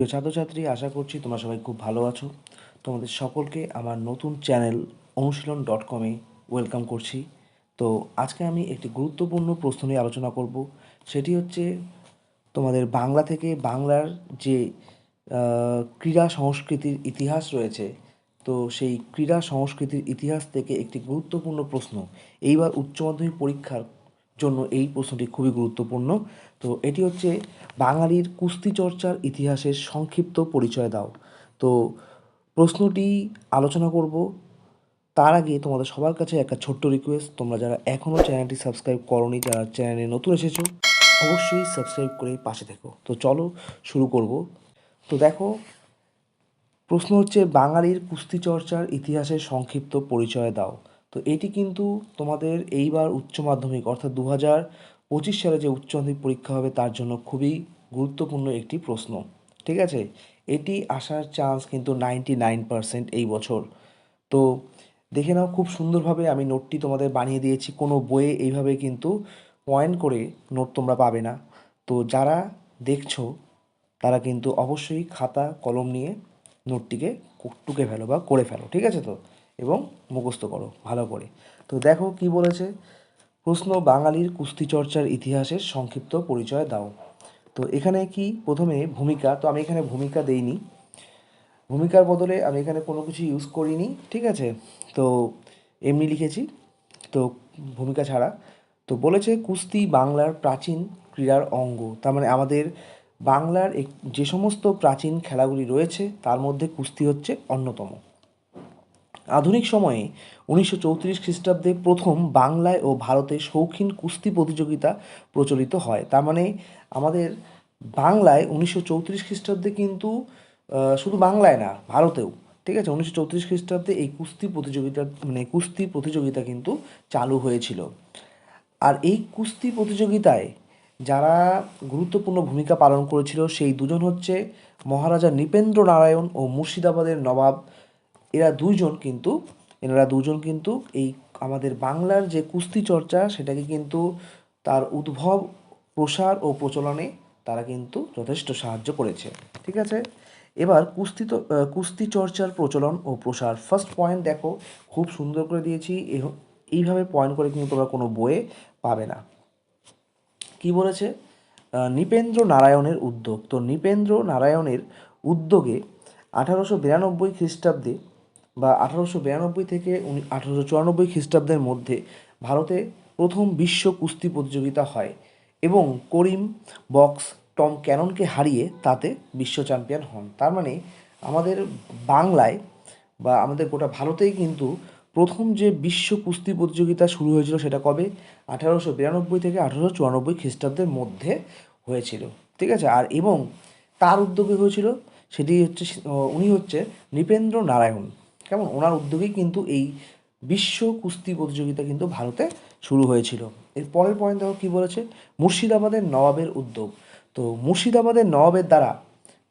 প্রিয় ছাত্রছাত্রী, আশা করছি তোমরা সবাই খুব ভালো আছো। তোমাদের সকলকে আমার নতুন চ্যানেল অনুশীলন ডট কমে ওয়েলকাম করছি। তো আজকে আমি একটি গুরুত্বপূর্ণ প্রশ্ন নিয়ে আলোচনা করব। সেটি হচ্ছে তোমাদের বাংলা থেকে বাংলার যে ক্রীড়া সংস্কৃতির ইতিহাস রয়েছে, তো সেই ক্রীড়া সংস্কৃতির ইতিহাস থেকে একটি গুরুত্বপূর্ণ প্রশ্ন। এইবার উচ্চ মাধ্যমিক পরীক্ষার জন্য এই প্রশ্নটি খুবই গুরুত্বপূর্ণ। তো এটি হচ্ছে, বাঙালির কুস্তি চর্চার ইতিহাসের সংক্ষিপ্ত পরিচয় দাও। তো প্রশ্নটি আলোচনা করব। তার আগে তোমাদের সবার কাছে একটা ছোট্ট রিকোয়েস্ট তোমরা যারা এখনও চ্যানেলটি সাবস্ক্রাইব করনি, যারা চ্যানেলে নতুন এসেছ, অবশ্যই সাবস্ক্রাইব করে পাশে থেকো। তো চলো শুরু করব। তো দেখো, প্রশ্ন হচ্ছে, বাঙালির কুস্তি চর্চার ইতিহাসের সংক্ষিপ্ত পরিচয় দাও। তো এটি কিন্তু তোমাদের এইবার উচ্চ মাধ্যমিক, অর্থাৎ দু হাজার পঁচিশ সালে যে উচ্চ মাধ্যমিক পরীক্ষা হবে তার জন্য খুবই গুরুত্বপূর্ণ একটি প্রশ্ন, ঠিক আছে? এটি আসার চান্স কিন্তু নাইনটি নাইন পারসেন্ট এই বছর। তো দেখে নাও, খুব সুন্দরভাবে আমি নোটটি তোমাদের বানিয়ে দিয়েছি, কোনো বইয়ে এইভাবে কিন্তু পয়েন্ট করে নোট তোমরা পাবে না। তো যারা দেখছ, তারা কিন্তু অবশ্যই খাতা, কলম নিয়ে নোটটিকে টুকে ফেলো বা করে ফেলো, ঠিক আছে তো? এবং মুখস্থ করো, ভালো করে। তো দেখো কি বলেছে? প্রশ্ন বাঙালির কুস্তি চর্চার ইতিহাসের সংক্ষিপ্ত পরিচয় দাও। তো এখানে কি প্রথমে ভূমিকা? তো আমি এখানে ভূমিকা দেইনি। ভূমিকার বদলে আমি এখানে কোনো কিছু ইউজ করিনি, ঠিক আছে? তো এমনি লিখেছি। তো ভূমিকা ছাড়া। তো বলেছে, কুস্তি বাংলার প্রাচীন ক্রীড়ার অঙ্গ। তার মানে আমাদের বাংলার যে সমস্ত প্রাচীন খেলাগুলি রয়েছে, তার মধ্যে কুস্তি হচ্ছে অন্যতম। আধুনিক সময়ে উনিশশো চৌত্রিশ খ্রিস্টাব্দে প্রথম বাংলায় ও ভারতে শৌখিন কুস্তি প্রতিযোগিতা প্রচলিত হয়। তার মানে আমাদের বাংলায় উনিশশো চৌত্রিশ খ্রিস্টাব্দে কিন্তু শুধু বাংলায় না, ভারতেও, ঠিক আছে? উনিশশো চৌত্রিশ খ্রিস্টাব্দে এই কুস্তি প্রতিযোগিতা মানে কুস্তি প্রতিযোগিতা কিন্তু চালু হয়েছিল। আর এই কুস্তি প্রতিযোগিতায় যারা গুরুত্বপূর্ণ ভূমিকা পালন করেছিল, সেই দুজন হচ্ছে মহারাজা নৃপেন্দ্র নারায়ণ ও মুর্শিদাবাদের নবাব এরা দুইজন কিন্তু, এনারা দুজন কিন্তু এই আমাদের বাংলার যে কুস্তি চর্চা, সেটাকে কিন্তু তার উদ্ভব, প্রসার ও প্রচলনে তারা কিন্তু যথেষ্ট সাহায্য করেছে। ঠিক আছে? এবার কুস্তি তো কুস্তি চর্চার প্রচলন ও প্রসার। ফার্স্ট পয়েন্ট দেখো, খুব সুন্দর করে দিয়েছি। এইভাবে পয়েন্ট করে কিন্তু তোমরা কোনো বইয়ে পাবে না। কি বলেছে? নৃপেন্দ্র নারায়ণের উদ্যোগ। তো নৃপেন্দ্র নারায়ণের উদ্যোগে আঠারোশো বিরানব্বই খ্রিস্টাব্দে বা আঠারোশো বিরানব্বই থেকে উনি আঠারোশো চুরানব্বই খ্রিস্টাব্দের মধ্যে ভারতে প্রথম বিশ্ব কুস্তি প্রতিযোগিতা হয় এবং করিম বক্স টম ক্যাননকে হারিয়ে তাতে বিশ্ব চ্যাম্পিয়ন হন। তার মানে আমাদের বাংলায় বা আমাদের গোটা ভারতেই কিন্তু প্রথম যে বিশ্ব কুস্তি প্রতিযোগিতা শুরু হয়েছিল সেটা কবে? আঠারোশো বিরানব্বই থেকে আঠারোশো চুরানব্বই খ্রিস্টাব্দের মধ্যে হয়েছিল। ঠিক আছে? আর এবং তার উদ্যোগে হয়েছিল সেটি হচ্ছে উনি হচ্ছে নৃপেন্দ্র নারায়ণ কেমন? ওনার উদ্যোগেই কিন্তু এই বিশ্ব কুস্তি প্রতিযোগিতা কিন্তু ভারতে শুরু হয়েছিল। এর পরের পয়েন্ট দেখো কী বলেছে? মুর্শিদাবাদের নবাবের উদ্যোগ। তো মুর্শিদাবাদের নবাবের দ্বারা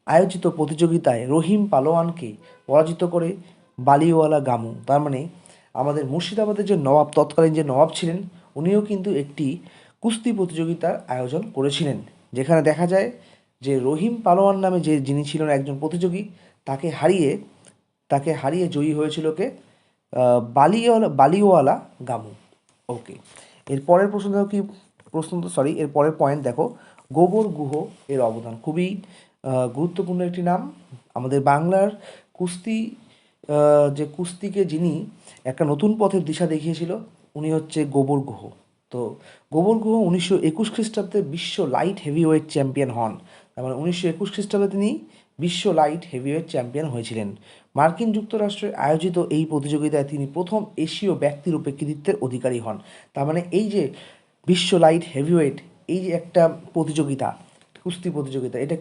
আয়োজিত প্রতিযোগিতায় রহিম পালোয়ানকে পরাজিত করে বালিওয়ালা গামু। তার মানে আমাদের মুর্শিদাবাদের যে নবাব, তৎকালীন যে নবাব ছিলেন, উনিও কিন্তু একটি কুস্তি প্রতিযোগিতার আয়োজন করেছিলেন। যেখানে দেখা যায় যে রহিম পালোয়ান নামে যে যিনি ছিলেন একজন প্রতিযোগী, তাকে হারিয়ে তাকে হারিয়ে জয়ী হয়েছিল কে? বালিওয়ালা বালিওয়ালা গামু। ওকে এর পরের প্রশ্ন দেখো কি? প্রশ্ন তো সরি এর পরের পয়েন্ট দেখো। গোবর গুহ এর অবদান খুবই গুরুত্বপূর্ণ একটি নাম। আমাদের বাংলার কুস্তি যে কুস্তিকে যিনি একটা নতুন পথের দিশা দেখিয়েছিল, উনি হচ্ছে গোবর গুহ। তো গোবর গুহ উনিশশো একুশ খ্রিস্টাব্দে বিশ্ব লাইট হেভিওয়েট চ্যাম্পিয়ন হন। তার মানে উনিশশো একুশ খ্রিস্টাব্দে তিনি বিশ্ব লাইট হেভিওয়েট চ্যাম্পিয়ন হয়েছিলেন। মার্কিন যুক্তরাষ্ট্রে আয়োজিত এই প্রতিযোগিতায় তিনি প্রথম এশীয় ব্যক্তিরূপে কৃতিত্বের অধিকারী হন। তার মানে এই যে বিশ্ব লাইট হেভিওয়েট, এই যে একটা প্রতিযোগিতা, কুস্তি প্রতিযোগিতা, এটা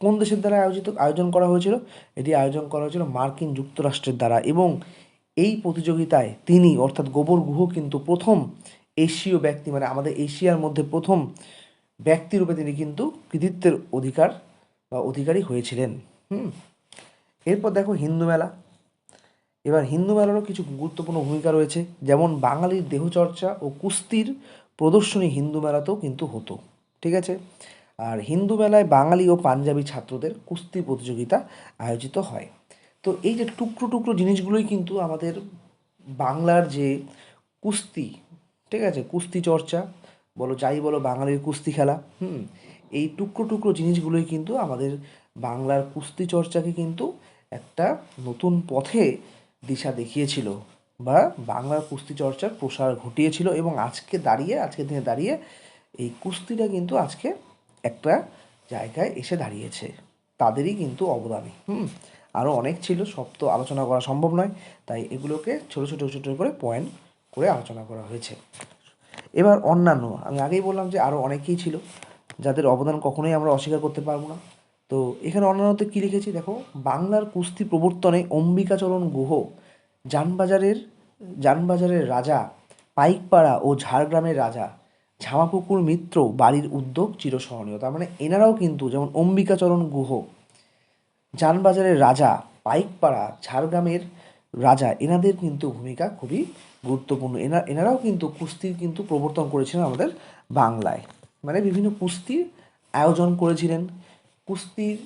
কোন দেশের দ্বারা আয়োজিত, আয়োজন করা হয়েছিল? এটি আয়োজন করা হয়েছিল মার্কিন যুক্তরাষ্ট্রের দ্বারা এবং এই প্রতিযোগিতায় তিনি অর্থাৎ গোবর গুহ কিন্তু প্রথম এশীয় ব্যক্তি মানে আমাদের এশিয়ার মধ্যে প্রথম ব্যক্তিরূপে তিনি কিন্তু কৃতিত্বের অধিকার বা অধিকারী হয়েছিলেন। হুম। এরপর দেখো হিন্দু মেলা। এবার হিন্দু মেলারও কিছু গুরুত্বপূর্ণ ভূমিকা রয়েছে। যেমন বাঙালির দেহচর্চা ও কুস্তির প্রদর্শনী হিন্দু মেলাতেও কিন্তু হতো, ঠিক আছে? আর হিন্দু মেলায় বাঙালি ও পাঞ্জাবি ছাত্রদের কুস্তি প্রতিযোগিতা আয়োজিত হয়। তো এই যে টুকরো টুকরো জিনিসগুলোই কিন্তু আমাদের বাংলার যে কুস্তি, ঠিক আছে? কুস্তি চর্চা, বলো যাই বলো বাঙালির কুস্তি খেলা, হুম? এই টুকরো টুকরো জিনিসগুলোই কিন্তু আমাদের বাংলার কুস্তি চর্চাকে কিন্তু একটা নতুন পথে দিশা দেখিয়েছিল বা বাংলার কুস্তি চর্চার প্রসার ঘটিয়েছিল এবং আজকে দাঁড়িয়ে, আজকের দিনে দাঁড়িয়ে এই কুস্তিটা কিন্তু আজকে একটা জায়গায় এসে দাঁড়িয়েছে। তাদেরই কিন্তু অবদানে হুম আরও অনেক ছিল, সব তো আলোচনা করা সম্ভব নয়, তাই এগুলোকে ছোটো ছোটো ছোটো করে পয়েন্ট করে আলোচনা করা হয়েছে। এবার অন্যান্য, আমি আগেই বললাম যে আরও অনেকেই ছিল, যাদের অবদান কখনোই আমরা অস্বীকার করতে পারব না। তো এখানে অন্যান্যতে কী লিখেছি? দেখো, বাংলার কুস্তি প্রবর্তনে অম্বিকাচরণ গুহ। যানবাজারের যানবাজারের রাজা, পাইকপাড়া ও ঝাড়গ্রামের রাজা, ঝামাপুকুর মিত্র বাড়ির উদ্যোগ চিরস্মরণীয়। তার মানে এনারাও কিন্তু যেমন অম্বিকাচরণ গুহ, যানবাজারের রাজা, পাইকপাড়া, ঝাড়গ্রামের রাজা, এনাদের কিন্তু ভূমিকা খুবই গুরুত্বপূর্ণ। এনা, এনারাও কিন্তু কুস্তির কিন্তু প্রবর্তন করেছিলেন আমাদের বাংলায়। মানে বিভিন্ন কুস্তির আয়োজন করেছিলেন। কুস্তির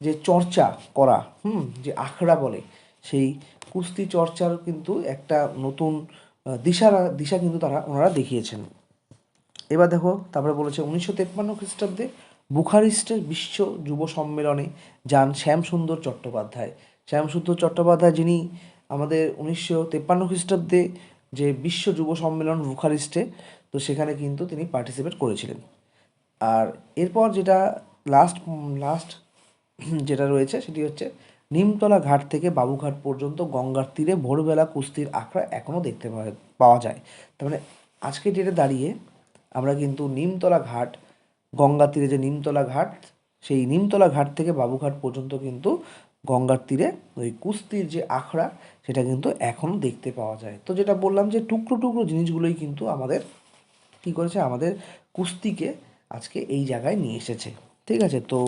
যে চর্চা করা হুম যে আখড়া বলে সেই কুস্তি চর্চার কিন্তু একটা নতুন আহ, দিশা দিশা কিন্তু তারা ওনারা দেখিয়েছেন। এবার দেখো তারপরে বলেছে উনিশশো তেপ্পান্ন খ্রিস্টাব্দে বুখারিস্টের বিশ্ব যুব সম্মেলনে যান শ্যামসুন্দর চট্টোপাধ্যায়। শ্যামসুন্দর চট্টোপাধ্যায় যিনি আমাদের উনিশশো তেপ্পান্ন খ্রিস্টাব্দে যে বিশ্ব যুব সম্মেলন বুখারিস্টে তো সেখানে কিন্তু তিনি পার্টিসিপেট করেছিলেন। আর এরপর যেটা লাস্ট লাস্ট যেটা রয়েছে সেটি হচ্ছে নিমতলা ঘাট থেকে বাবুঘাট পর্যন্ত গঙ্গার তীরে ভোরবেলা কুস্তির আখড়া এখনও দেখতে পাওয়া- যায়। তার মানে আজকে ডেটে দাঁড়িয়ে আমরা কিন্তু নিমতলা ঘাট, গঙ্গার তীরে যে নিমতলা ঘাট, সেই নিমতলা ঘাট থেকে বাবুঘাট পর্যন্ত কিন্তু গঙ্গার তীরে ওই কুস্তির যে আখড়া, সেটা কিন্তু এখনও দেখতে পাওয়া যায়। তো যেটা বললাম যে টুকরো টুকরো জিনিসগুলোই কিন্তু আমাদের কী করেছে, আমাদের কুস্তিকে আজকে এই জায়গায় নিয়ে এসেছে। ঠিক আছে, তো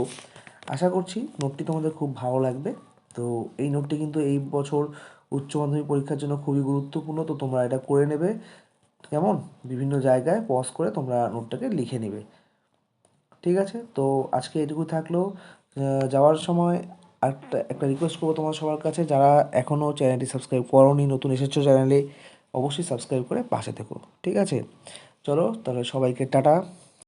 আশা করছি নোটটি তোমাদের খুব ভালো লাগবে। তো এই নোটটি কিন্তু এই বছর উচ্চ মাধ্যমিক পরীক্ষার জন্য খুবই গুরুত্বপূর্ণ, তো তোমরা এটা করে নেবে। কেমন? বিভিন্ন জায়গায় পজ করে তোমরা নোটটাকে লিখে নেবে। ঠিক আছে, তো আজকে এটুকু থাকল। যাওয়ার সময় একটা একটা রিকোয়েস্ট করব তোমার সবার কাছে। যারা এখনও চ্যানেলটি সাবস্ক্রাইব করোনি, নতুন এসেছ চ্যানেলে অবশ্যই সাবস্ক্রাইব করে পাশে থেকো। ঠিক আছে, চলো তাহলে সবাইকে টাটা।